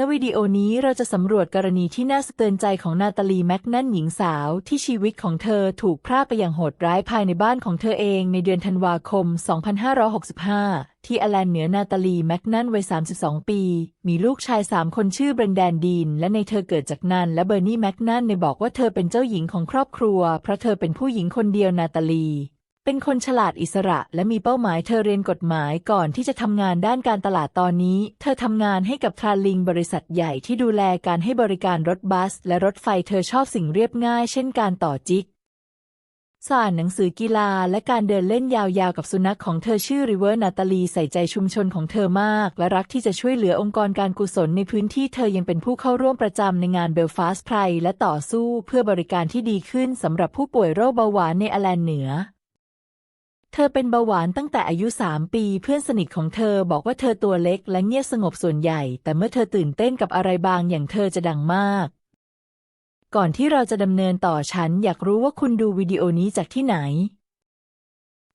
ณวิดีโอนี้เราจะสำรวจกรณีที่น่าสะเตือนใจของนาตาลีแม็กนันหญิงสาวที่ชีวิตของเธอถูกพรากไปอย่างโหดร้ายภายในบ้านของเธอเองในเดือนธันวาคม 2565 ที่อแลนเหนือนาตาลีแม็กนันวัย 32 ปี มีลูกชาย 3 คนชื่อเบรนแดนดีน และในเธอเกิดจากนันและเบอร์นี่แม็กนันในบอกว่าเธอเป็นเจ้าหญิงของครอบครัว เพราะเธอเป็นผู้หญิงคนเดียวนาตาลี เป็นคนฉลาดอิสระและมีเป้าหมายเธอเรียนกฎหมายก่อนที่จะทำงานด้านการตลาดตอนนี้ เธอทำงานให้กับทราลิงบริษัทใหญ่ที่ดูแลการให้บริการรถบัส และรถไฟเธอชอบสิ่งเรียบง่าย เช่นการต่อจิกสานหนังสือกีฬาและการเดินเล่นยาวๆกับสุนัขของเธอชื่อริเวอร์นาตาลีใส่ใจชุมชนของเธอมาก และรักที่จะช่วยเหลือองค์กรการกุศลในพื้นที่เธอยังเป็นผู้เข้าร่วมประจำในงานเบลฟาสไพรและต่อสู้เพื่อบริการที่ดีขึ้นสำหรับผู้ป่วยโรคเบาหวานในอแลนเหนือ เธอเป็นเบาหวานตั้งแต่อายุ 3 ปี เพื่อนสนิทของเธอบอกว่าเธอตัวเล็กและเงียบสงบส่วนใหญ่ แต่เมื่อเธอตื่นเต้นกับอะไรบางอย่างเธอจะดังมาก ก่อนที่เราจะดำเนินต่อฉันอยากรู้ว่าคุณดูวิดีโอนี้จากที่ไหน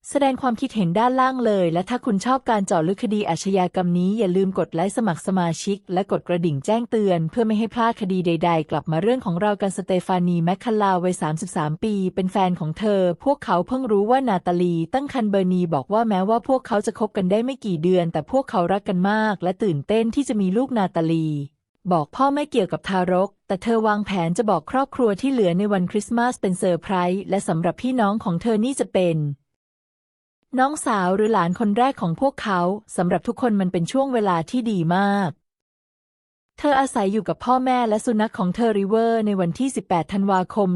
แสดงความคิดเห็นด้านล่างเลย และถ้าคุณชอบการเจาะลึกคดีอาชญากรรมนี้อย่าลืมกดไลค์สมัครสมาชิก และกดกระดิ่งแจ้งเตือน เพื่อไม่ให้พลาดคดีใด ๆ กลับมาเรื่องของเรากันสเตฟานีแมคคาลาวัย 33 ปี เป็นแฟนของเธอ พวกเขาเพิ่งรู้ว่านาตาลี ตั้งครรภ์เบอร์นีบอกว่าแม้ว่าพวกเขาจะคบกันได้ไม่กี่เดือน แต่พวกเขารักกันมาก และตื่นเต้นที่จะมีลูกนาตาลีบอกพ่อไม่เกี่ยวกับทารก แต่เธอวางแผนจะบอกครอบครัวที่เหลือในวันคริสต์มาสเป็นเซอร์ไพรส์และสำหรับพี่น้องของเธอนี่จะเป็น น้องสาวหรือหลานคนแรกของพวกเขาสำหรับทุกคนมันเป็นช่วงเวลาที่ดีมาก เธออาศัยอยู่กับพ่อแม่และสุนัขของเธอริเวอร์ ในวันที่ 18 ธันวาคม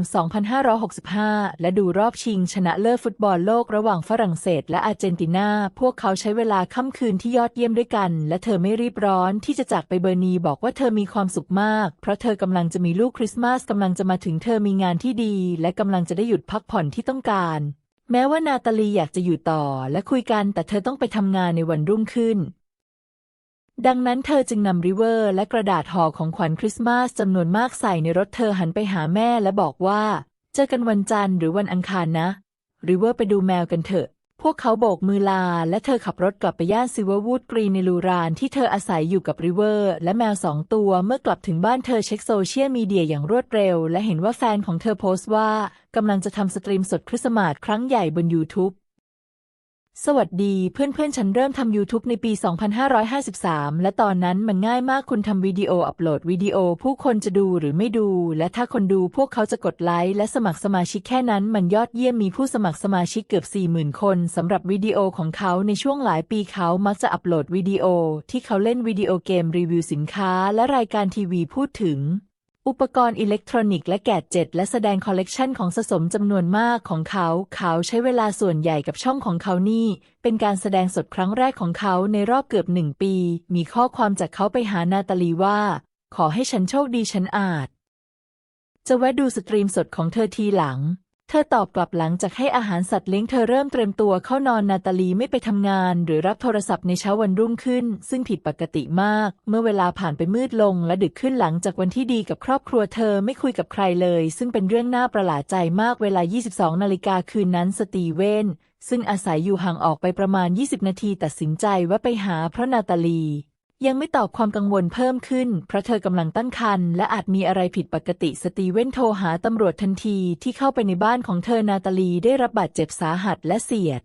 2565 และดูรอบชิงชนะเลิศฟุตบอลโลกระหว่างฝรั่งเศส และอาร์เจนตินา พวกเขาใช้เวลาค่ำคืนที่ยอดเยี่ยมด้วยกัน และเธอไม่รีบร้อนที่จะจากไปเบอร์นีบอกว่าเธอมีความสุขมาก เพราะเธอกำลังจะมีลูกคริสต์มาสกำลังจะมาถึงเธอมีงานที่ดี และกำลังจะได้หยุดพักผ่อนที่ต้องการ แม้ว่านาตาลีอยากจะอยู่ต่อและคุยกันแต่เธอต้องไปทำงานในวันรุ่งขึ้น ดังนั้นเธอจึงนำริเวอร์และกระดาษห่อของขวัญคริสต์มาสจำนวนมากใส่ในรถเธอหันไปหาแม่และบอกว่า เจอกันวันจันทร์หรือวันอังคารนะ ริเวอร์ไปดูแมวกันเถอะ พวกเขาโบกมือลา และเธอขับรถกลับไปย่านซิเวอร์วูดกรีนในลูรานที่เธออาศัยอยู่กับริเวอร์ และแมวสองตัวเมื่อกลับถึงบ้านเธอเช็คโซเชียลมีเดียอย่างรวดเร็ว และเห็นว่าแฟนของเธอโพสต์ว่ากำลังจะทำสตรีมสดคริสต์มาสครั้งใหญ่บน YouTube สวัสดีเพื่อนๆ ฉันเริ่มทำ YouTube ในปี 2553 และตอนนั้นมันง่ายมากคุณทำวิดีโออัปโหลดวิดีโอผู้คนจะดูหรือไม่ดู และถ้าคนดูพวกเขาจะกดไลค์และสมัครสมาชิกแค่นั้นมันยอดเยี่ยมมีผู้สมัครสมาชิกเกือบ 40,000 คนสำหรับวิดีโอของเขาในช่วงหลายปีเขามักจะอัปโหลดวิดีโอที่เขาเล่นวิดีโอเกมรีวิวสินค้าและรายการทีวีพูดถึง อุปกรณ์อิเล็กทรอนิกส์และแกดเจ็ตและแสดงคอลเลกชันของสะสมจำนวนมากของเขา เขาใช้เวลาส่วนใหญ่กับช่องของเขานี่ เป็นการแสดงสดครั้งแรกของเขาในรอบเกือบหนึ่งปี มีข้อความจากเขาไปหานาตาลีว่า ขอให้ฉันโชคดีฉันอาจ จะแวะดูสตรีมสดของเธอทีหลัง เธอตอบกลับหลังจากให้อาหารสัตว์เลี้ยงเธอเริ่มเตรียมตัวเข้านอนนาตาลีไม่ไปทำงาน หรือรับโทรศัพท์ในเช้าวันรุ่งขึ้น ซึ่งผิดปกติมาก เมื่อเวลาผ่านไปมืดลง และดึกขึ้นหลังจากวันที่ดีกับครอบครัวเธอไม่คุยกับใครเลย ซึ่งเป็นเรื่องน่าประหลาดใจมากเวลา 22 นาฬิกาคืนนั้นสตีเวนซึ่งอาศัยอยู่ห่างออกไปประมาณ 20 นาทีตัดสินใจว่าไปหาเพราะนาตาลี ยังไม่ตอบความกังวลเพิ่มขึ้น เพราะเธอกำลังตั้งครรภ์และอาจมีอะไรผิดปกติสตีเวนโทรหาตำรวจทันทีที่เข้าไปในบ้านของเธอนาตาลีได้รับบาดเจ็บสาหัสและเสียด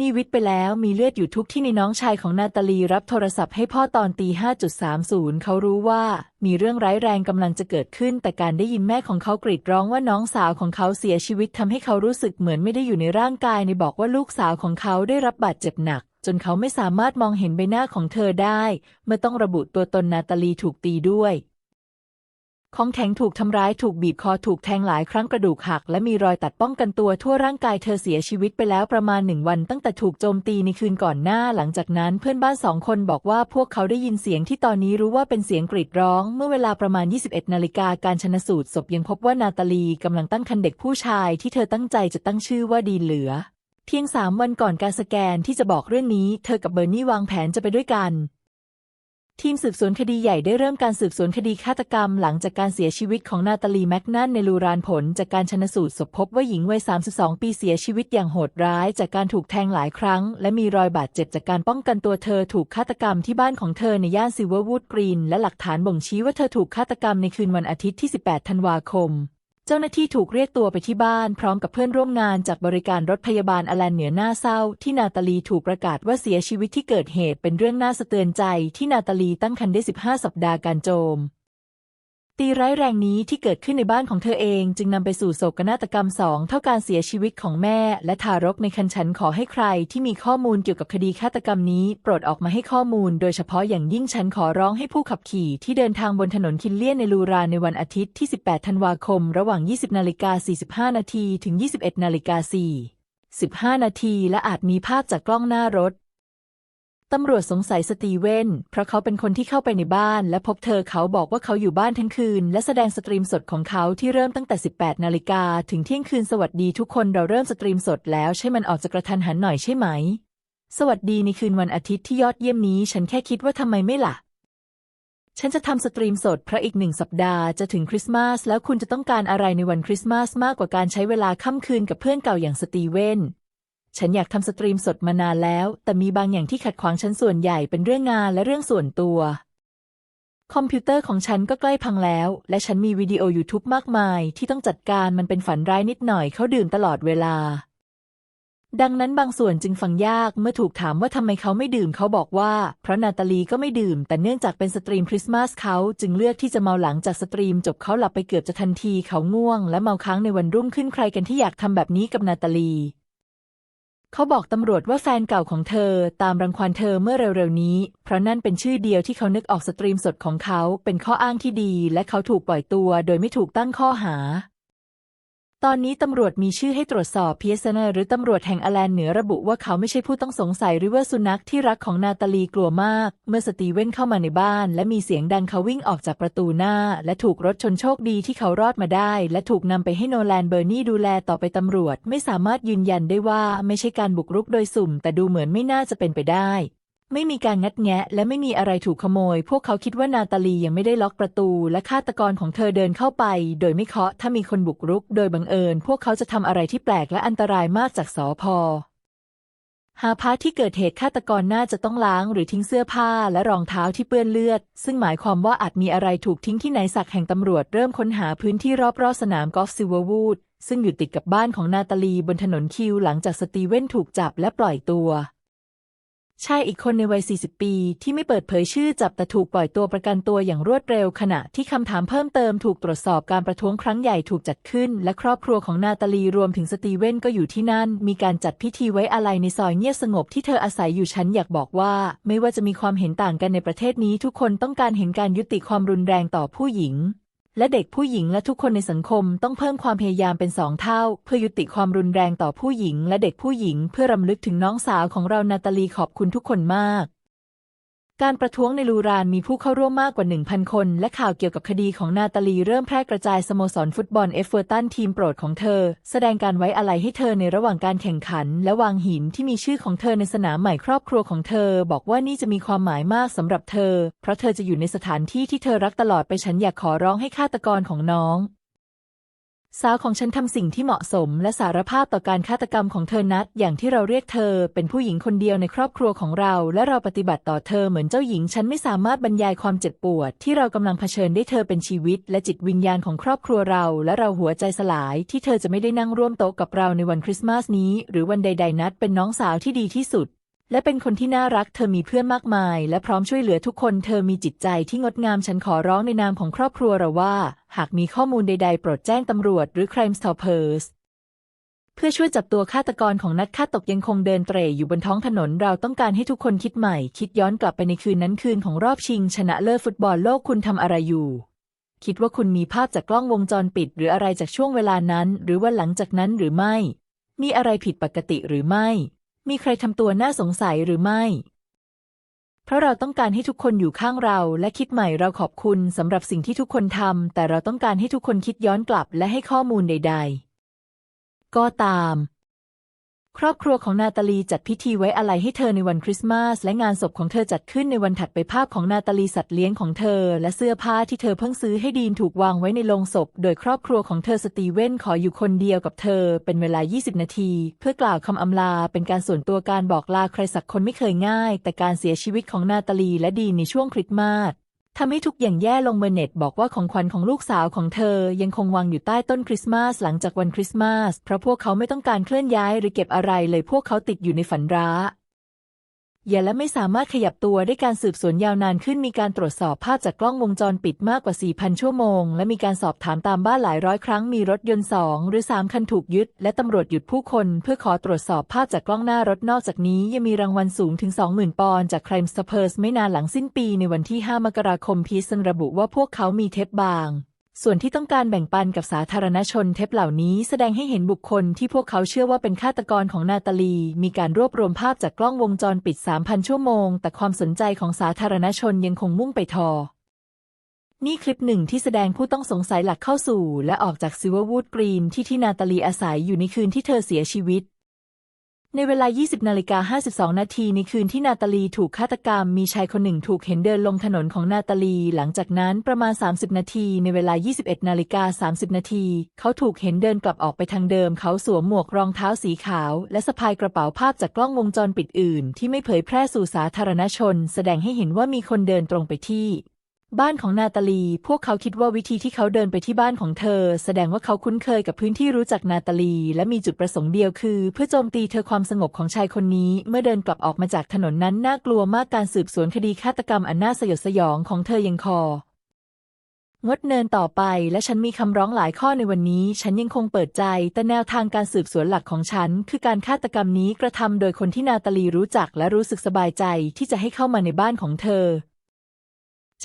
นีวิทย์ไปแล้วมีเลือดอยู่ทุกที่ในน้องชายของนาตาลีรับโทรศัพท์ให้พ่อตอนตี 5.30 เขารู้ว่ามีเรื่องร้ายแรงกำลังจะเกิดขึ้น แต่การได้ยินแม่ของเขากรีดร้องว่าน้องสาวของเขาเสียชีวิตทำให้เขารู้สึกเหมือนไม่ได้อยู่ในร่างกายในบอกว่าลูกสาวของเขาได้รับบาดเจ็บหนัก จนเขาไม่สามารถมองเห็นใบหน้าของเธอได้ เมื่อต้องระบุตัวตนนาตาลีถูกตีด้วย ของแข็งถูกทำร้ายถูกบีบคอถูกแทงหลายครั้งกระดูกหัก และมีรอยตัดป้องกันตัวทั่วร่างกายเธอเสียชีวิตไปแล้วประมาณหนึ่งวันตั้งแต่ถูกโจมตีในคืนก่อนหน้าหลังจากนั้นเพื่อนบ้านสองคนบอกว่าพวกเขาได้ยินเสียงที่ตอนนี้รู้ว่าเป็นเสียงกรีดร้อง เมื่อเวลาประมาณ 21นาฬิกาการชนสูตรศพยังพบว่านาตาลีกำลังตั้งครรภ์เด็กผู้ชายที่เธอตั้งใจจะตั้งชื่อว่าดีเหลือ เพียงสามวันก่อนการสแกนที่จะบอกเรื่องนี้ เธอกับเบอร์นี่วางแผนจะไปด้วยกัน ทีมสืบสวนคดีใหญ่ได้เริ่มการสืบสวนคดีฆาตกรรม หลังจากการเสียชีวิตของนาตาลีแมกนันในลูรานผล จากการชนสูตรศพพบว่าหญิงวัย 32 ปีเสียชีวิตอย่างโหดร้าย จากการถูกแทงหลายครั้ง และมีรอยบาดเจ็บจากการป้องกันตัวเธอถูกฆาตกรรมที่บ้านของเธอในย่านซิลเวอร์วูดกรีนและหลักฐานบ่งชี้ว่าเธอถูกฆาตกรรมในคืนวันอาทิตย์ที่ 18 ธันวาคม เจ้าหน้าที่ถูกเรียกตัวไปที่บ้านพร้อมกับเพื่อนร่วมงานจากบริการรถพยาบาลอแลนเหนือหน้าเศร้า ที่นาตาลีถูกประกาศว่าเสียชีวิตที่เกิดเหตุเป็นเรื่องน่าสะเตือนใจที่นาตาลีตั้งครรภ์ได้ 15 สัปดาห์การโจม ตีร้ายแรงนี้ที่เกิดขึ้นในบ้านของเธอเอง จึงนำไปสู่โศกนาฏกรรมสองเท่าการเสียชีวิตของแม่ และทารกในครรภ์ฉันขอให้ใครที่มีข้อมูลเกี่ยวกับคดีฆาตกรรมนี้ โปรดออกมาให้ข้อมูล โดยเฉพาะอย่างยิ่งฉันขอร้องให้ผู้ขับขี่ที่เดินทางบนถนนคินเลียนในลูรานในวันอาทิตย์ที่ 18 ธันวาคม ระหว่าง 20 นาฬิกา 45 นาทีถึง 21 นาฬิกา4 15 นาทีและอาจมีภาพจากกล้องหน้ารถ ตำรวจสงสัยสตีเวนเพราะเขาเป็นคนที่เข้าไปในบ้านและพบเธอเขาบอกว่าเขาอยู่บ้านทั้งคืน และแสดงสตรีมสดของเขาที่เริ่มตั้งแต่ 18 นาฬิกาถึงเที่ยงคืนสวัสดีทุกคนเราเริ่มสตรีมสดแล้วใช่มันออกจะกระทันหันหน่อยใช่ไหม สวัสดีในคืนวันอาทิตย์ที่ยอดเยี่ยมนี้ ฉันแค่คิดว่าทำไมไม่ล่ะ ฉันจะทำสตรีมสดเพราะอีกหนึ่งสัปดาห์จะถึงคริสต์มาสแล้วคุณจะต้องการอะไรในวันคริสต์มาสมากกว่าการใช้เวลาค่ำคืนกับเพื่อนเก่าอย่างสตีเวน ฉันอยากทำสตรีมสดมานานแล้ว แต่มีบางอย่างที่ขัดขวางฉันส่วนใหญ่เป็นเรื่องงานและเรื่องส่วนตัว คอมพิวเตอร์ของฉันก็ใกล้พังแล้ว และฉันมีวิดีโอ YouTube มากมาย ที่ต้องจัดการมันเป็นฝันร้ายนิดหน่อยเขาดื่มตลอดเวลา ดังนั้นบางส่วนจึงฟังยากเมื่อถูกถามว่าทำไมเขาไม่ดื่มเขาบอกว่า เพราะนาตาลีก็ไม่ดื่ม แต่เนื่องจากเป็นสตรีมคริสต์มาสเขาจึงเลือกที่จะเมาหลังจากสตรีมจบเขาหลับไปเกือบจะทันทีเขาง่วง และเมาค้างในวันรุ่งขึ้นใครกันที่อยากทำแบบนี้กับนาตาลี เขาบอกตำรวจว่าแฟนเก่าของเธอตามรังควานเธอเมื่อเร็วๆนี้ เพราะนั่นเป็นชื่อเดียวที่เขานึกออกสตรีมสดของเขาเป็นข้ออ้างที่ดี และเขาถูกปล่อยตัวโดยไม่ถูกตั้งข้อหา ตอนนี้ตำรวจมีชื่อให้ตรวจสอบเพียสเนอร์หรือตำรวจแห่งอแลนเหนือระบุว่าเขาไม่ใช่ผู้ต้องสงสัยหรือว่าสุนัขที่รักของนาตาลีกลัวมาก เมื่อสตีเวนเข้ามาในบ้าน และมีเสียงดังเขาวิ่งออกจากประตูหน้า และถูกรถชนโชคดีที่เขารอดมาได้ และถูกนำไปให้โนแลนเบอร์นี่ดูแลต่อไปตำรวจ ไม่สามารถยืนยันได้ว่าไม่ใช่การบุกรุกโดยสุ่ม แต่ดูเหมือนไม่น่าจะเป็นไปได้ ไม่มีการงัดแงะ และไม่มีอะไรถูกขโมย พวกเขาคิดว่านาตาลียังไม่ได้ล็อกประตู และฆาตกรของเธอเดินเข้าไป โดยไม่เคาะ ถ้ามีคนบุกรุก โดยบังเอิญ พวกเขาจะทำอะไรที่แปลกและอันตรายมากจากสอพอหาพาร์ทที่เกิดเหตุฆาตกรน่าจะต้องล้างหรือทิ้งเสื้อผ้าและรองเท้าที่เปื้อนเลือด ซึ่งหมายความว่าอาจมีอะไรถูกทิ้งที่ไหนสักแห่งตำรวจเริ่มค้นหาพื้นที่รอบๆสนามกอล์ฟซิลเวอร์วูดซึ่งอยู่ติดกับบ้านของนาตาลีบนถนนคิวหลังจากสตีเวนถูกจับและปล่อยตัว ชายอีกคนในวัย 40 ปี ที่ไม่เปิดเผยชื่อจับแต่ถูกปล่อยตัวประกันตัวอย่างรวดเร็ว ขณะที่คำถามเพิ่มเติมถูกตรวจสอบการประท้วงครั้งใหญ่ถูกจัดขึ้น และครอบครัวของนาตาลีรวมถึงสตีเวนก็อยู่ที่นั่น มีการจัดพิธีไว้อาลัยในซอยเงียบสงบที่เธออาศัยอยู่ฉันอยากบอกว่า ไม่ว่าจะมีความเห็นต่างกันในประเทศนี้ ทุกคนต้องการเห็นการยุติความรุนแรงต่อผู้หญิง และเด็กผู้หญิงและทุกคนในสังคมต้องเพิ่มความพยายามเป็นสองเท่า เพื่อยุติความรุนแรงต่อผู้หญิงและเด็กผู้หญิง เพื่อรำลึกถึงน้องสาวของเรานาตาลีขอบคุณทุกคนมาก การประท้วงในลูรานมีผู้เข้าร่วมมากกว่า 1,000 คน และข่าวเกี่ยวกับคดีของนาตาลีเริ่มแพร่กระจายสโมสรฟุตบอลเอฟเวอร์ตันทีมโปรดของเธอ แสดงการไว้อาลัยให้เธอในระหว่างการแข่งขัน และวางหินที่มีชื่อของเธอในสนามใหม่ครอบครัวของเธอ บอกว่านี่จะมีความหมายมากสำหรับเธอ เพราะเธอจะอยู่ในสถานที่ที่เธอรักตลอดไปฉันอยากขอร้องให้ฆาตกรของน้อง สาวของฉันทำสิ่งที่เหมาะสม และสารภาพต่อการฆาตกรรมของเธอนัด อย่างที่เราเรียกเธอ เป็นผู้หญิงคนเดียวในครอบครัวของเรา และเราปฏิบัติต่อเธอเหมือนเจ้าหญิง ฉันไม่สามารถบรรยายความเจ็บปวด ที่เรากำลังเผชิญได้เธอเป็นชีวิต และจิตวิญญาณของครอบครัวเรา และเราหัวใจสลาย ที่เธอจะไม่ได้นั่งร่วมโต๊ะกับเราในวันคริสต์มาสนี้ หรือวันใด ๆ นัดเป็นน้องสาวที่ดีที่สุด และเป็นคนที่น่ารัก เธอมีเพื่อนมากมาย และพร้อมช่วยเหลือทุกคน เธอมีจิตใจที่งดงาม ฉันขอร้องในนามของครอบครัวเราว่า หากมีข้อมูลใด ๆ โปรดแจ้งตำรวจหรือ Crime Stoppers เพื่อช่วยจับตัวฆาตกรของนักฆ่าตกยังคงเดินเตร่อยู่บนท้องถนน เราต้องการให้ทุกคนคิดใหม่ คิดย้อนกลับไปในคืนนั้นคืนของรอบชิง ชนะเลิศฟุตบอลโลกคุณทำอะไรอยู่ คิดว่าคุณมีภาพจากกล้องวงจรปิด หรืออะไรจากช่วงเวลานั้น หรือว่าหลังจากนั้นหรือไม่ มีอะไรผิดปกติหรือไม่ มีใครทำตัวน่าสงสัยหรือไม่ เพราะเราต้องการให้ทุกคนอยู่ข้างเราและคิดใหม่เราขอบคุณสำหรับสิ่งที่ทุกคนทำแต่เราต้องการให้ทุกคนคิดย้อนกลับและให้ข้อมูลใด ๆ ก็ตาม ครอบครัวของนาตาลีจัดพิธีไว้อาลัยให้เธอในวันคริสต์มาส และงานศพของเธอจัดขึ้นในวันถัดไปภาพของนาตาลีสัตว์เลี้ยงของเธอ และเสื้อผ้าที่เธอเพิ่งซื้อให้ดีนถูกวางไว้ในโลงศพ โดยครอบครัวของเธอสตีเวนขออยู่คนเดียวกับเธอ เป็นเวลา 20 นาที เพื่อกล่าวคำอำลา เป็นการส่วนตัวการบอกลาใครสักคนไม่เคยง่าย แต่การเสียชีวิตของนาตาลีและดีนในช่วงคริสต์มาส ทำให้ทุกอย่างแย่ลงเมอร์เน็ตบอกว่าของขวัญของลูกสาวของเธอยังคงวางอยู่ใต้ต้นคริสต์มาสหลังจากวันคริสต์มาสเพราะพวกเขาไม่ต้องการเคลื่อนย้ายหรือเก็บอะไรเลยพวกเขาติดอยู่ในฝันร้า อย่าและไม่สามารถขยับตัวได้การสืบสวนยาวนานขึ้นมีการตรวจสอบภาพจากกล้องวงจรปิดมากกว่า 4,000 ชั่วโมง และมีการสอบถามตามบ้านหลายร้อยครั้งมีรถยนต์สองหรือสามคันถูกยึด และตำรวจหยุดผู้คนเพื่อขอตรวจสอบภาพจากกล้องหน้ารถนอกจากนี้ยังมีรางวัลสูงถึง 20,000 ปอนด์จาก Crime Stoppers ไม่นานหลังสิ้นปีในวันที่ 5 มกราคมพีซันระบุว่าพวกเขามีเทปบาง ส่วนที่ต้องการแบ่งปันกับสาธารณชนเทปเหล่านี้แสดงให้เห็นบุคคลที่พวกเขาเชื่อว่าเป็นฆาตกรของนาตาลี มีการรวบรวมภาพจากกล้องวงจรปิด 3,000 ชั่วโมง แต่ความสนใจของสาธารณชนยังคงมุ่งไปทอ นี่คลิปหนึ่งที่แสดงผู้ต้องสงสัยหลักเข้าสู่ และออกจากซิลเวอร์วูดกรีนที่ที่นาตาลีอาศัยอยู่ในคืนที่เธอเสียชีวิต ในเวลา 20 นาฬิกา 52 นาทีในคืนที่นาตาลีถูกฆาตกรรม มีชายคนหนึ่งถูกเห็นเดินลงถนนของนาตาลี หลังจากนั้นประมาณ 30 นาทีในเวลา 21 นาฬิกา 30 นาที เขาถูกเห็นเดินกลับออกไปทางเดิม เขาสวมหมวกรองเท้าสีขาว และสะพายกระเป๋าภาพจากกล้องวงจรปิดอื่น ที่ไม่เผยแพร่สู่สาธารณชน แสดงให้เห็นว่ามีคนเดินตรงไปที่ บ้านของนาตาลี พวกเขาคิดว่าวิธีที่เขาเดินไปที่บ้านของเธอ แสดงว่าเขาคุ้นเคยกับพื้นที่รู้จักนาตาลี และมีจุดประสงค์เดียวคือ เพื่อโจมตีเธอความสงบของชายคนนี้ เมื่อเดินกลับออกมาจากถนนนั้นน่ากลัวมากการสืบสวนคดีฆาตกรรมอันน่าสยดสยองของเธอยังคองดเนินต่อไปและฉันมีคำร้องหลายข้อในวันนี้ ฉันยังคงเปิดใจ แต่แนวทางการสืบสวนหลักของฉัน คือการฆาตกรรมนี้กระทำโดยคนที่นาตาลีรู้จักและรู้สึกสบายใจที่จะให้เข้ามาในบ้านของเธอ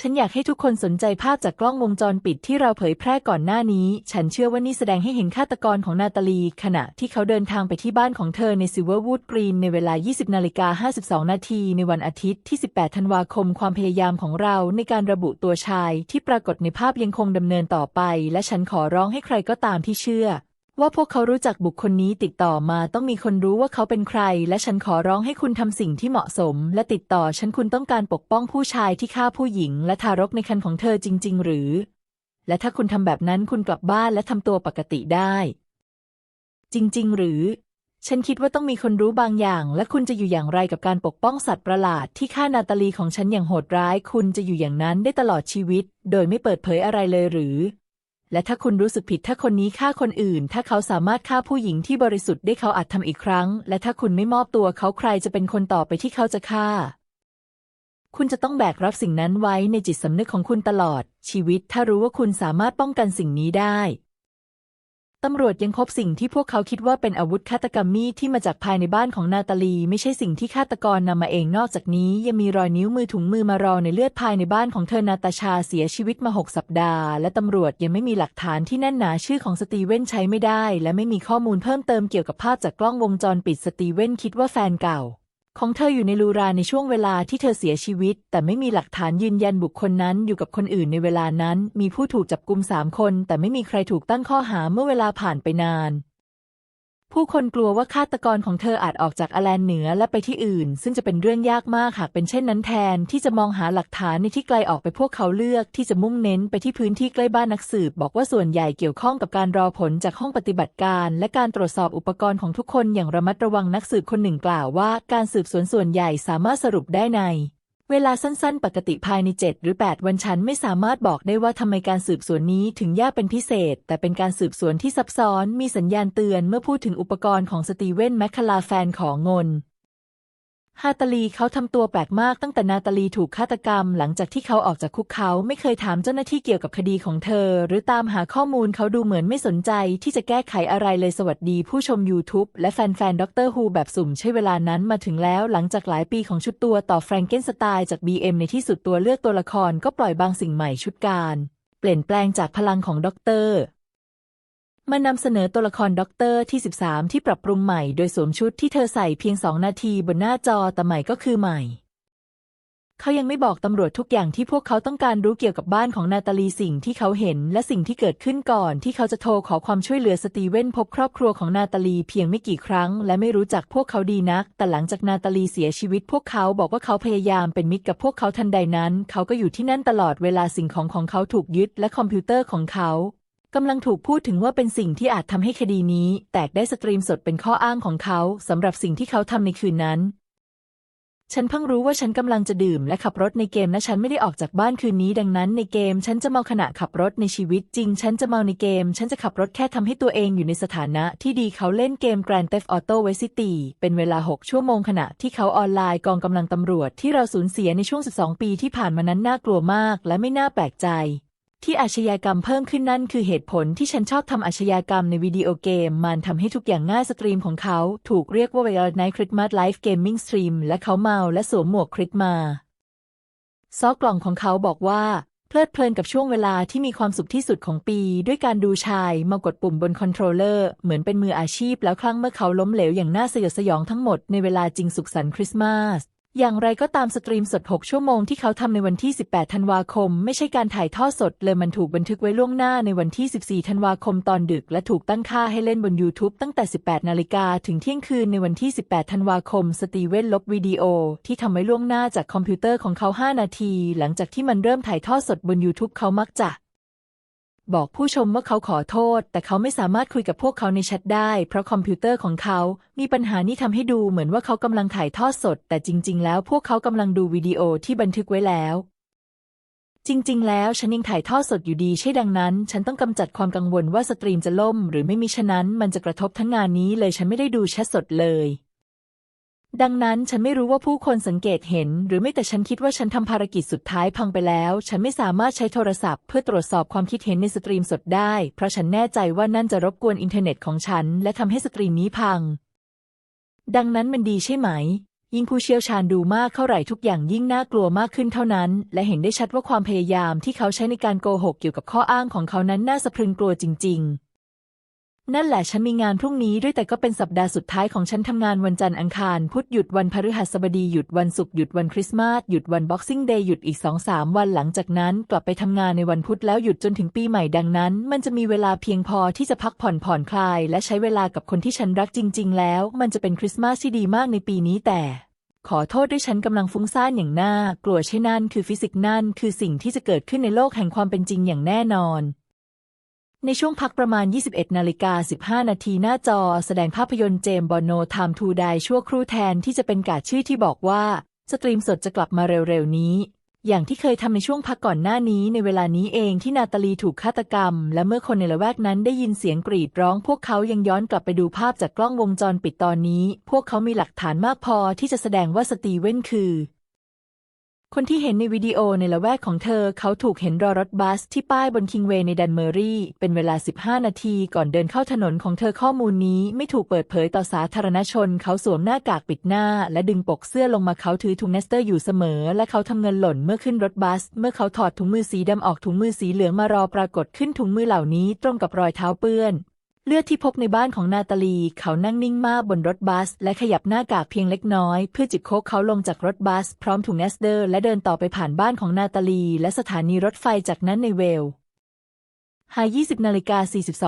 ฉันอยากให้ทุกคนสนใจภาพจากกล้องวงจรปิดที่เราเผยแพร่ก่อนหน้านี้ ฉันเชื่อว่านี่แสดงให้เห็นฆาตกรของนาตาลี ขณะที่เขาเดินทางไปที่บ้านของเธอในซิเวอร์วูดกรีนในเวลา 20นาฬิกา52 นาทีในวันอาทิตย์ที่ 18 ธันวาคม ความพยายามของเราในการระบุตัวชายที่ปรากฏในภาพยังคงดำเนินต่อไป และฉันขอร้องให้ใครก็ตามที่เชื่อ ว่าพวกเขารู้จักบุคคลนี้ติดต่อมาต้องมีคนรู้ว่าเขาเป็นใคร และฉันขอร้องให้คุณทำสิ่งที่เหมาะสม และติดต่อฉันคุณต้องการปกป้องผู้ชายที่ฆ่าผู้หญิง และทารกในครรภ์ของเธอจริง ๆ หรือ และถ้าคุณทำแบบนั้นคุณกลับบ้านและทำตัวปกติได้ จริง ๆ หรือ ฉันคิดว่าต้องมีคนรู้บางอย่าง และคุณจะอยู่อย่างไรกับการปกป้องสัตว์ประหลาดที่ฆ่านาตาลีของฉันอย่างโหดร้าย คุณจะอยู่อย่างนั้นได้ตลอดชีวิต โดยไม่เปิดเผยอะไรเลยหรือ และถ้าคุณรู้สึกผิดถ้าคนนี้ฆ่าคนอื่น ถ้าเขาสามารถฆ่าผู้หญิงที่บริสุทธิ์ได้เขาอาจทำอีกครั้ง และถ้าคุณไม่มอบตัวเขาใครจะเป็นคนต่อไปที่เขาจะฆ่า คุณจะต้องแบกรับสิ่งนั้นไว้ในจิตสำนึกของคุณตลอด ชีวิตถ้ารู้ว่าคุณสามารถป้องกันสิ่งนี้ได้ ตำรวจยังพบสิ่งที่พวกเขาคิดว่าเป็นอาวุธฆาตกรรมมีดที่มาจากภายในบ้านของนาตาลี ไม่ใช่สิ่งที่ฆาตกรนำมาเองนอกจากนี้ ยังมีรอยนิ้วมือถุงมือมารอในเลือดภายในบ้านของเธอนาตาชาเสียชีวิตมาหกสัปดาห์ และตำรวจยังไม่มีหลักฐานที่แน่นหนาชื่อของสตีเวนใช้ไม่ได้ และไม่มีข้อมูลเพิ่มเติมเกี่ยวกับภาพจากกล้องวงจรปิดสตีเวนคิดว่าแฟนเก่า ของเธออยู่ในลูราในช่วงเวลาที่เธอเสียชีวิต แต่ไม่มีหลักฐานยืนยันบุคคลนั้นอยู่กับคนอื่นในเวลานั้น มีผู้ถูกจับกุมสามคน แต่ไม่มีใครถูกตั้งข้อหาเมื่อเวลาผ่านไปนาน ผู้คนกลัวว่าฆาตกรของเธออาจออกจากอแลนเหนือและไปที่อื่น ซึ่งจะเป็นเรื่องยากมากหากเป็นเช่นนั้นแทน ที่จะมองหาหลักฐานในที่ไกลออกไปพวกเขาเลือกที่จะมุ่งเน้นไปที่พื้นที่ใกล้บ้านนักสืบ บอกว่าส่วนใหญ่เกี่ยวข้องกับการรอผลจากห้องปฏิบัติการ และการตรวจสอบอุปกรณ์ของทุกคนอย่างระมัดระวังนักสืบคนหนึ่งกล่าวว่า การสืบสวนส่วนใหญ่สามารถสรุปได้ใน เวลาสั้นๆ ปกติภายใน 7 หรือ 8 วันฉันไม่สามารถบอกได้ว่าทำไมการสืบสวนนี้ถึงยากเป็นพิเศษ แต่เป็นการสืบสวนที่ซับซ้อนมีสัญญาณเตือนเมื่อพูดถึงอุปกรณ์ของสตีเวนแมคคาลาแฟนของงน ฮาตาลีเขาทำตัวแปลกมากตั้งแต่นาตาลีถูกฆาตกรรม หลังจากที่เขาออกจากคุกเขาไม่เคยถามเจ้าหน้าที่เกี่ยวกับคดีของเธอ หรือตามหาข้อมูลเขาดูเหมือนไม่สนใจที่จะแก้ไขอะไรเลยสวัสดีผู้ชม YouTube และแฟนๆด็อกเตอร์ฮูแบบสุ่มใช้เวลานั้นมาถึงแล้วหลังจากหลายปีของชุดตัวต่อแฟรงเกนสไตน์จาก BM ในที่สุดตัวเลือกตัวละครก็ปล่อยบางสิ่งใหม่ชุดการ เปลี่ยนแปลงจากพลังของด็อกเตอร์ มานำเสนอตัวละครด็อกเตอร์ที่ 13 ที่ปรับปรุงใหม่โดยสวมชุดที่เธอใส่เพียง2นาทีบนหน้าจอแต่ใหม่ก็คือใหม่ เขายังไม่บอกตำรวจทุกอย่างที่พวกเขาต้องการรู้เกี่ยวกับบ้านของนาตาลีสิ่งที่เขาเห็นและสิ่งที่เกิดขึ้นก่อนที่เขาจะโทรขอความช่วยเหลือสตีเวนพบครอบครัวของนาตาลีเพียงไม่กี่ครั้ง และไม่รู้จักพวกเขาดีนัก แต่หลังจากนาตาลีเสียชีวิต พวกเขาบอกว่าเขาพยายามเป็นมิตรกับพวกเขาทันใดนั้น เขาก็อยู่ที่นั่นตลอดเวลาสิ่งของของเขาถูกยึดและคอมพิวเตอร์ของเขา กำลังถูกพูดถึงว่าเป็นสิ่งที่อาจทำให้คดีนี้ แตกได้สตรีมสดเป็นข้ออ้างของเขาสำหรับสิ่งที่เขาทำในคืนนั้น ฉันเพิ่งรู้ว่าฉันกำลังจะดื่มและขับรถในเกมและฉันไม่ได้ออกจากบ้านคืนนี้ ดังนั้นในเกม ฉันจะเมาขณะขับรถในชีวิตจริง ฉันจะเมาในเกม ฉันจะขับรถแค่ทำให้ตัวเองอยู่ในสถานะที่ดีเขาเล่นเกม Grand Theft Auto Vice City เป็นเวลา 6 ชั่วโมงขณะที่เขาออนไลน์กองกำลังตำรวจที่เราสูญเสียในช่วง 12 ปีที่ผ่านมานั้นน่ากลัวมาก และไม่น่าแปลกใจ ที่อาชญากรรมเพิ่มขึ้นนั่นคือเหตุผลที่ฉันชอบทำอาชญากรรมในวิดีโอเกม มันทำให้ทุกอย่างง่ายสตรีมของเขา ถูกเรียกว่า Wild Night Christmas Live Gaming Stream และเขาเมาและสวมหมวกคริสต์มาซอกกล่องของเขาบอกว่า เพลิดเพลินกับช่วงเวลาที่มีความสุขที่สุดของปี ด้วยการดูชายมากดปุ่มบนคอนโทรลเลอร์เหมือนเป็นมืออาชีพแล้วครั้งเมื่อเขาล้มเหลวอย่างน่าสยดสยองทั้งหมดในเวลาจริงสุขสันต์คริสต์มาส อย่างไรก็ตามสตรีมสด 6 ชั่วโมงที่เขาทำในวันที่ 18 ธันวาคม ไม่ใช่การถ่ายทอดสด เลยมันถูกบันทึกไว้ล่วงหน้าในวันที่ 14 ธันวาคมตอนดึก และถูกตั้งค่าให้เล่นบน YouTube ตั้งแต่ 18 นาฬิกาถึงเที่ยงคืนในวันที่ 18 ธันวาคม สตีเวนลบวิดีโอ ที่ทำไว้ล่วงหน้าจากคอมพิวเตอร์ของเขา 5 นาที หลังจากที่มันเริ่มถ่ายทอดสดบน YouTube เขามักจะ บอกผู้ชมว่าเขาขอโทษ แต่เขาไม่สามารถคุยกับพวกเขาในแชทได้ เพราะคอมพิวเตอร์ของเขา มีปัญหานี่ทำให้ดูเหมือนว่าเขากำลังถ่ายทอดสด แต่จริง ๆ แล้วพวกเขากำลังดูวิดีโอที่บันทึกไว้แล้ว จริง ๆ แล้วฉันยังถ่ายทอดสดอยู่ดีใช่ดังนั้น ฉันต้องกำจัดความกังวลว่าสตรีมจะล่ม หรือไม่มีฉะนั้น มันจะกระทบทั้งงานนี้เลยฉันไม่ได้ดูแชทสดเลย ดังนั้นฉันไม่รู้ว่าผู้คนสังเกตเห็น หรือไม่แต่ฉันคิดว่าฉันทำภารกิจสุดท้ายพังไปแล้ว ฉันไม่สามารถใช้โทรศัพท์เพื่อตรวจสอบความคิดเห็นในสตรีมสดได้ เพราะฉันแน่ใจว่านั่นจะรบกวนอินเทอร์เน็ตของฉัน และทำให้สตรีมนี้พัง ดังนั้นมันดีใช่ไหม ยิ่งผู้เชี่ยวชาญดูมากเท่าไหร่ทุกอย่างยิ่งน่ากลัวมากขึ้นเท่านั้น และเห็นได้ชัดว่าความพยายามที่เขาใช้ในการโกหกเกี่ยวกับข้ออ้างของเขานั้นน่าสะพรึงกลัวจริง ๆ นั่นแหละฉันมีงานพรุ่งนี้ด้วยแต่ก็เป็นสัปดาห์สุดท้ายของฉันทำงานวันจันทร์อังคาร พุธหยุดวันพฤหัสบดีหยุดวันศุกร์หยุดวันคริสต์มาสหยุดวันบ็อกซิ่งเดย์หยุดอีกสองสามวันหลังจากนั้นกลับไปทำงานในวันพุธแล้วหยุดจนถึงปีใหม่ดังนั้น มันจะมีเวลาเพียงพอที่จะพักผ่อนผ่อนคลาย และใช้เวลากับคนที่ฉันรักจริง ๆ แล้ว มันจะเป็นคริสต์มาสที่ดีมากในปีนี้แต่ขอโทษด้วยฉันกำลังฟุ้งซ่านอย่างน่ากลัวใช่นั่นคือฟิสิกส์นั่นคือสิ่งที่จะเกิดขึ้นในโลกแห่งความเป็นจริงอย่างแน่นอน ในช่วงพักประมาณ 21 นาฬิกา 15 นาทีหน้าจอแสดงภาพยนตร์เจมบอนโนไทม์ทูไดชั่วครู่แทนที่จะเป็นการชื่อที่บอกว่า สตรีมสดจะกลับมาเร็วๆนี้ อย่างที่เคยทำในช่วงพักก่อนหน้านี้ในเวลานี้เองที่นาตาลีถูกฆาตกรรม และเมื่อคนในละแวกนั้นได้ยินเสียงกรีดร้องพวกเขายังย้อนกลับไปดูภาพจากกล้องวงจรปิดตอนนี้ พวกเขามีหลักฐานมากพอที่จะแสดงว่าสตีเวนคือ คนที่เห็นในวิดีโอในละแวกของเธอเขาถูกเห็นรอรถบัสที่ป้ายบนคิงเวย์ในดันเมอรี่ เป็นเวลา 15 นาทีก่อนเดินเข้าถนนของเธอข้อมูลนี้ไม่ถูกเปิดเผยต่อสาธารณชน เขาสวมหน้ากากปิดหน้า และดึงปกเสื้อลงมาเขาถือถุงเนสเตอร์อยู่เสมอ และเขาทำเงินหล่นเมื่อขึ้นรถบัส เมื่อเขาถอดถุงมือสีดำออกถุงมือสีเหลืองมารอปรากฏขึ้นถุงมือเหล่านี้ตรงกับรอยเท้าเปื้อน เลือดที่พบในบ้านของนาตาลี เขานั่งนิ่งมากบนรถบัส และขยับหน้ากากเพียงเล็กน้อย เพื่อจิบโคกเขาลงจากรถบัส พร้อมถุงเนสเดอร์ และเดินต่อไปผ่านบ้านของนาตาลี และสถานีรถไฟจากนั้นในเวล หาย20นาฬิกา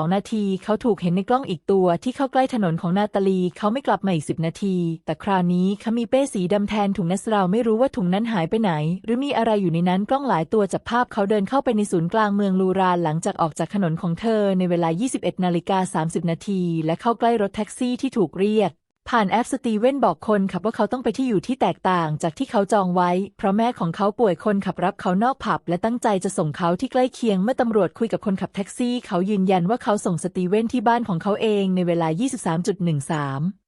42 นาที เขาถูกเห็นในกล้องอีกตัวที่เข้าใกล้ถนนของนาตาลี เขาไม่กลับมาอีก10 นาที แต่คราวนี้เขามีเป้สีดำแทนถุงเนสเราไม่รู้ว่าถุงนั้นหายไปไหน หรือมีอะไรอยู่ในนั้นกล้องหลายตัวจับภาพเขาเดินเข้าไปในศูนย์กลางเมืองลูรานหลังจากออกจากถนนของเธอในเวลา 21 นาฬิกา 30 นาที และเข้าใกล้รถแท็กซี่ที่ถูกเรียก ผ่านแอปสตีเว่นบอกคนขับว่าเขาต้องไปที่อยู่ที่แตกต่างจากที่เขาจองไว้ เพราะแม่ของเขาป่วยคนขับรับเขานอกผับ และตั้งใจจะส่งเขาที่ใกล้เคียงเมื่อตำรวจคุยกับคนขับแท็กซี่ เขายืนยันว่าเขาส่งสตีเว่นที่บ้านของเขาเองในเวลา 23.13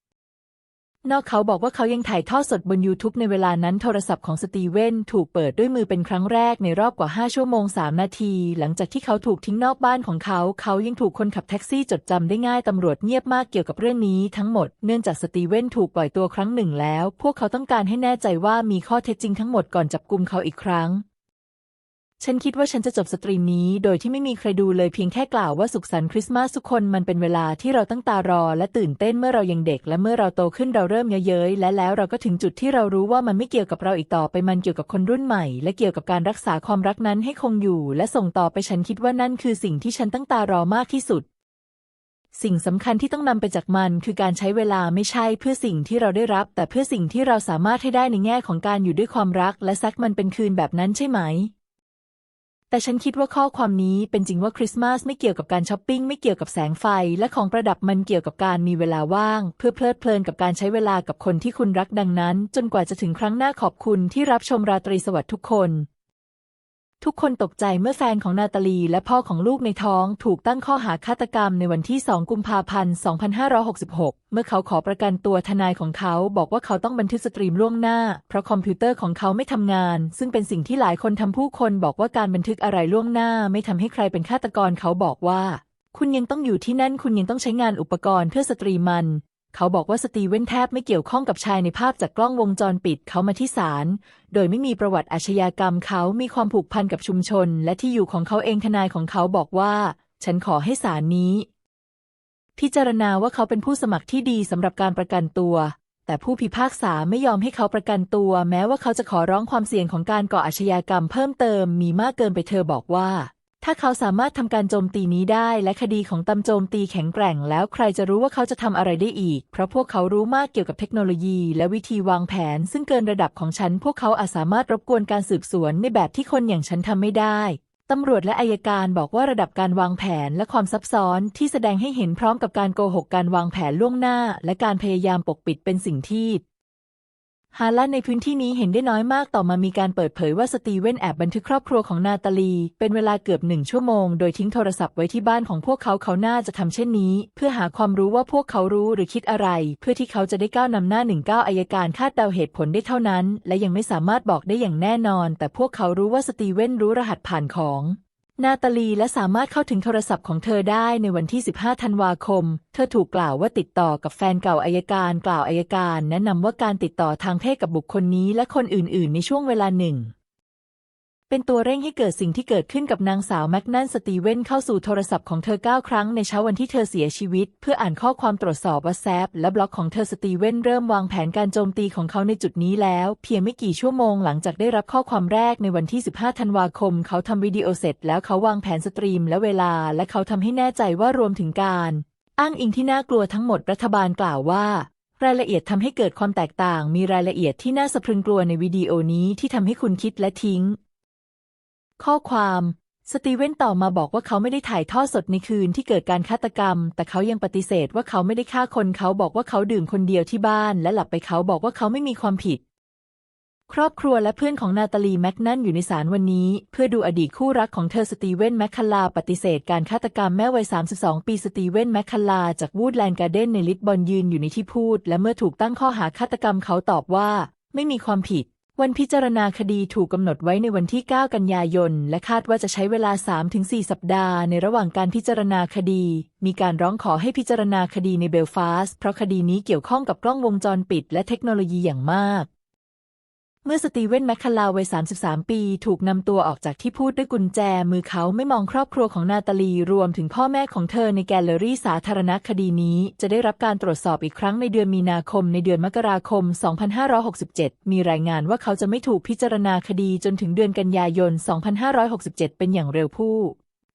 นอกเขาบอกว่าเขายังถ่ายทอดสดบน YouTube ในเวลานั้นโทรศัพท์ของสตีเวนถูกเปิดด้วยมือเป็นครั้งแรกในรอบกว่า 5 ชั่วโมง 3 นาที หลังจากที่เขาถูกทิ้งนอกบ้านของเขา เขายังถูกคนขับแท็กซี่จดจำได้ง่ายตำรวจเงียบมากเกี่ยวกับเรื่องนี้ทั้งหมด เนื่องจากสตีเวนถูกปล่อยตัวครั้งหนึ่งแล้ว พวกเขาต้องการให้แน่ใจว่ามีข้อเท็จจริงทั้งหมดก่อนจับกุมเขาอีกครั้ง ฉันคิดว่าฉันจะจบสตรีมนี้โดยที่ไม่มีใครดูเลยเพียงแค่กล่าวว่าสุขสันต์คริสต์มาสทุกคนมันเป็นเวลาที่เราตั้งตารอ และตื่นเต้นเมื่อเรายังเด็ก และเมื่อเราโตขึ้นเราเริ่มเย้ยและแล้วเราก็ถึงจุดที่เรารู้ว่ามันไม่เกี่ยวกับเราอีกต่อไปมันเกี่ยวกับคนรุ่นใหม่ และเกี่ยวกับการรักษาความรักนั้นให้คงอยู่ และส่งต่อไปฉันคิดว่านั่นคือสิ่งที่ฉันตั้งตารอมากที่สุด สิ่งสำคัญที่ต้องนำไปจากมันคือการใช้เวลาไม่ใช่เพื่อสิ่งที่เราได้รับ แต่เพื่อสิ่งที่เราสามารถให้ได้ในแง่ของการอยู่ด้วยความรัก และซักมันเป็นคืนแบบนั้นใช่ไหม แต่ฉันคิดว่าข้อความนี้เป็นจริงว่าคริสต์มาสไม่เกี่ยวกับการช้อปปิ้งไม่เกี่ยวกับแสงไฟและของประดับมันเกี่ยวกับการมีเวลาว่าง เพื่อเพลิดเพลินกับการใช้เวลากับคนที่คุณรักดังนั้น จนกว่าจะถึงครั้งหน้าขอบคุณที่รับชมราตรีสวัสดิ์ทุกคน ทุกคนตกใจเมื่อแฟนของนาตาลีและพ่อของลูกในท้องถูกตั้งข้อหาฆาตกรรมในวันที่ 2 กุมภาพันธ์ 2566 เมื่อเขาขอประกันตัวทนายของเขาบอกว่าเขาต้องบันทึกสตรีมล่วงหน้า เพราะคอมพิวเตอร์ของเขาไม่ทำงาน ซึ่งเป็นสิ่งที่หลายคนทำผู้คนบอกว่าการบันทึกอะไรล่วงหน้า ไม่ทำให้ใครเป็นฆาตกรเขาบอกว่า คุณยังต้องอยู่ที่นั่นคุณยังต้องใช้งานอุปกรณ์เพื่อสตรีมมัน เขาบอกว่าสตีเวนแทบไม่เกี่ยวข้องกับชายในภาพจากกล้องวงจรปิดเขามาที่ศาล โดยไม่มีประวัติอาชญากรรมเขามีความผูกพันกับชุมชน และที่อยู่ของเขาเองทนายของเขาบอกว่า ฉันขอให้ศาลนี้ พิจารณาว่าเขาเป็นผู้สมัครที่ดีสำหรับการประกันตัว แต่ผู้พิพากษาไม่ยอมให้เขาประกันตัว แม้ว่าเขาจะขอร้องความเสี่ยงของการก่ออาชญากรรมเพิ่มเติมมีมากเกินไปเธอบอกว่า ถ้าเขาสามารถทำการโจมตีนี้ได้และคดีของตำโจมตีแข็งแกร่ง แล้วใครจะรู้ว่าเขาจะทำอะไรได้อีก เพราะพวกเขารู้มากเกี่ยวกับเทคโนโลยี และวิธีวางแผน ซึ่งเกินระดับของฉัน พวกเขาอาจสามารถรบกวนการสืบสวนในแบบที่คนอย่างฉันทำไม่ได้ตำรวจและอายการบอกว่าระดับการวางแผนและความซับซ้อนที่แสดงให้เห็นพร้อมกับการโกหกการวางแผนล่วงหน้า และการพยายามปกปิดเป็นสิ่งที่ ฮาลันในพื้นที่นี้เห็นได้น้อยมากต่อมามีการเปิดเผยว่าสตีเวนแอบบันทึกครอบครัวของนาตาลี เป็นเวลาเกือบหนึ่งชั่วโมง โดยทิ้งโทรศัพท์ไว้ที่บ้านของพวกเขาเขาน่าจะทำเช่นนี้ เพื่อหาความรู้ว่าพวกเขารู้หรือคิดอะไร เพื่อที่เขาจะได้ก้าวนำหน้าหนึ่งก้าวอายการคาดเดาเหตุผลได้เท่านั้น และยังไม่สามารถบอกได้อย่างแน่นอน แต่พวกเขารู้ว่าสตีเวนรู้รหัสผ่านของ นาตาลีและสามารถเข้าถึงโทรศัพท์ของเธอได้ในวันที่ 15 ธันวาคม เธอถูกกล่าวว่าติดต่อกับแฟนเก่าอายการ กล่าวอายการ แนะนำว่าการติดต่อทางเพศกับบุคคลนี้และคนอื่น ๆ ในช่วงเวลาหนึ่ง เป็นตัวเร่งให้เกิดสิ่งที่เกิดขึ้นกับนางสาวแมกนันสตีเวนเข้าสู่โทรศัพท์ของเธอ 9 ครั้งในเช้าวันที่เธอเสียชีวิต เพื่ออ่านข้อความตรวจสอบว h ต t แ a p และบล็อกของเธอสตีเวนเริ่มวางแผนการโจมตีของเขาในจุดนี้แล้ว เพียงไม่กี่ชั่วโมงหลังจากได้รับข้อความแรกในวันที่ 15 ธันวาคม เขาทำวิดีโอเสร็จ แล้วเขาวางแผนสตรีม และเวลา และเขาทำให้แน่ใจว่ารวมถึงการ อ้างอิงที่น่ากลัวทั้งหมดรัฐบาลกล่าวว่ารายละเอียดทำให้เกิดความแตกต่าง มีรายละเอียดที่น่าสะพรึงกลัวในวิดีโอนี้ที่ทำให้คุณคิดและทิ้ง ข้อความ สตีเวนต่อมาบอกว่าเขาไม่ได้ถ่ายทอดสดในคืนที่เกิดการฆาตกรรม แต่เขายังปฏิเสธว่าเขาไม่ได้ฆ่าคนเขาบอกว่าเขาดื่มคนเดียวที่บ้าน และหลับไปเขาบอกว่าเขาไม่มีความผิด ครอบครัวและเพื่อนของนาตาลีแมกนันอยู่ในศาลวันนี้ เพื่อดูอดีตคู่รักของเธอสตีเวนแมคคัลาปฏิเสธการฆาตกรรมแม่วัย 32 ปีสตีเวนแมคคัลลาจากวูดแลนด์การ์เดนในลิสบอนยืนอยู่ในที่พูด และเมื่อถูกตั้งข้อหาฆาตกรรมเขาตอบว่า ไม่มีความผิด วันพิจารณาคดีถูกกำหนดไว้ในวันที่ 9 กันยายน และคาดว่าจะใช้เวลา 3-4 สัปดาห์ ในระหว่างการพิจารณาคดี มีการร้องขอให้พิจารณาคดีในเบลฟาสต์เพราะคดีนี้เกี่ยวข้องกับกล้องวงจรปิดและเทคโนโลยีอย่างมาก เมื่อสตีเวนแมคคัลาวัย 33 ปี ถูกนำตัวออกจากที่พูดด้วยกุญแจ มือเขาไม่มองครอบครัวของนาตาลีรวมถึงพ่อแม่ของเธอในแกลเลอรี่สาธารณะคดีนี้ จะได้รับการตรวจสอบอีกครั้งในเดือนมีนาคมในเดือนมกราคม 2567 มีรายงานว่าเขาจะไม่ถูกพิจารณาคดีจนถึงเดือนกันยายน 2567 เป็นอย่างเร็วผู้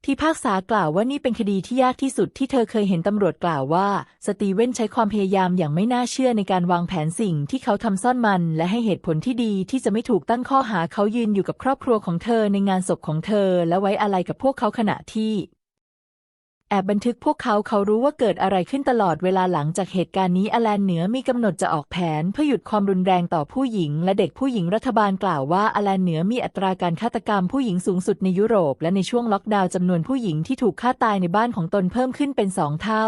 ที่พากษากล่าวว่านี่เป็นคดีที่ยากที่สุดที่เธอเคยเห็นตำรวจกล่าวว่า สตีเวนใช้ความพยายามอย่างไม่น่าเชื่อในการวางแผนสิ่งที่เขาทำซ่อนมัน และให้เหตุผลที่ดีที่จะไม่ถูกตั้งข้อหาเขายืนอยู่กับครอบครัวของเธอในงานศพของเธอ และไว้อะไรกับพวกเขาขณะที่ แอบบันทึกพวกเขาเขารู้ว่าเกิดอะไรขึ้นตลอดเวลาหลังจากเหตุการณ์นี้อแลนเหนือมีกำหนดจะออกแผนเพื่อหยุดความรุนแรงต่อผู้หญิง และเด็กผู้หญิงรัฐบาลกล่าวว่าอแลนเหนือมีอัตราการฆาตกรรมผู้หญิงสูงสุดในยุโรป และในช่วงล็อกดาวน์จำนวนผู้หญิงที่ถูกฆ่าตายในบ้านของตนเพิ่มขึ้นเป็นสองเท่า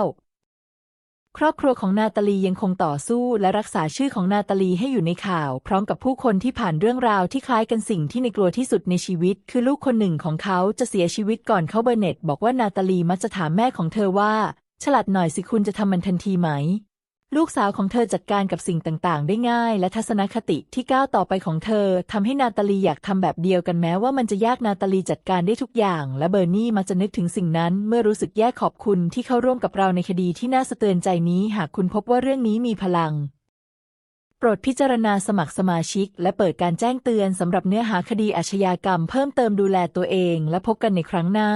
ครอบครัวของนาตาลียังคงต่อสู้และรักษาชื่อของนาตาลีให้อยู่ในข่าว พร้อมกับผู้คนที่ผ่านเรื่องราวที่คล้ายกันสิ่งที่ในกลัวที่สุดในชีวิต คือลูกคนหนึ่งของเขาจะเสียชีวิตก่อนเขาเบอร์เน็ตบอกว่านาตาลีมักจะถามแม่ของเธอว่า ฉลาดหน่อยสิคุณจะทำมันทันทีไหม ลูกสาวของเธอจัดการกับสิ่งต่างๆ ได้ง่าย และทัศนคติที่ก้าวต่อไปของเธอทำให้นาตาลีอยากทำแบบเดียวกันแม้ว่ามันจะยากนาตาลีจัดการได้ทุกอย่าง และเบอร์นี่มักจะนึกถึงสิ่งนั้น เมื่อรู้สึกแย่ขอบคุณที่เข้าร่วมกับเราในคดีที่น่าสะเตือนใจนี้ หากคุณพบว่าเรื่องนี้มีพลัง โปรดพิจารณาสมัครสมาชิก และเปิดการแจ้งเตือนสำหรับเนื้อหาคดีอาชญากรรม เพิ่มเติมดูแลตัวเอง และพบกันในครั้งหน้า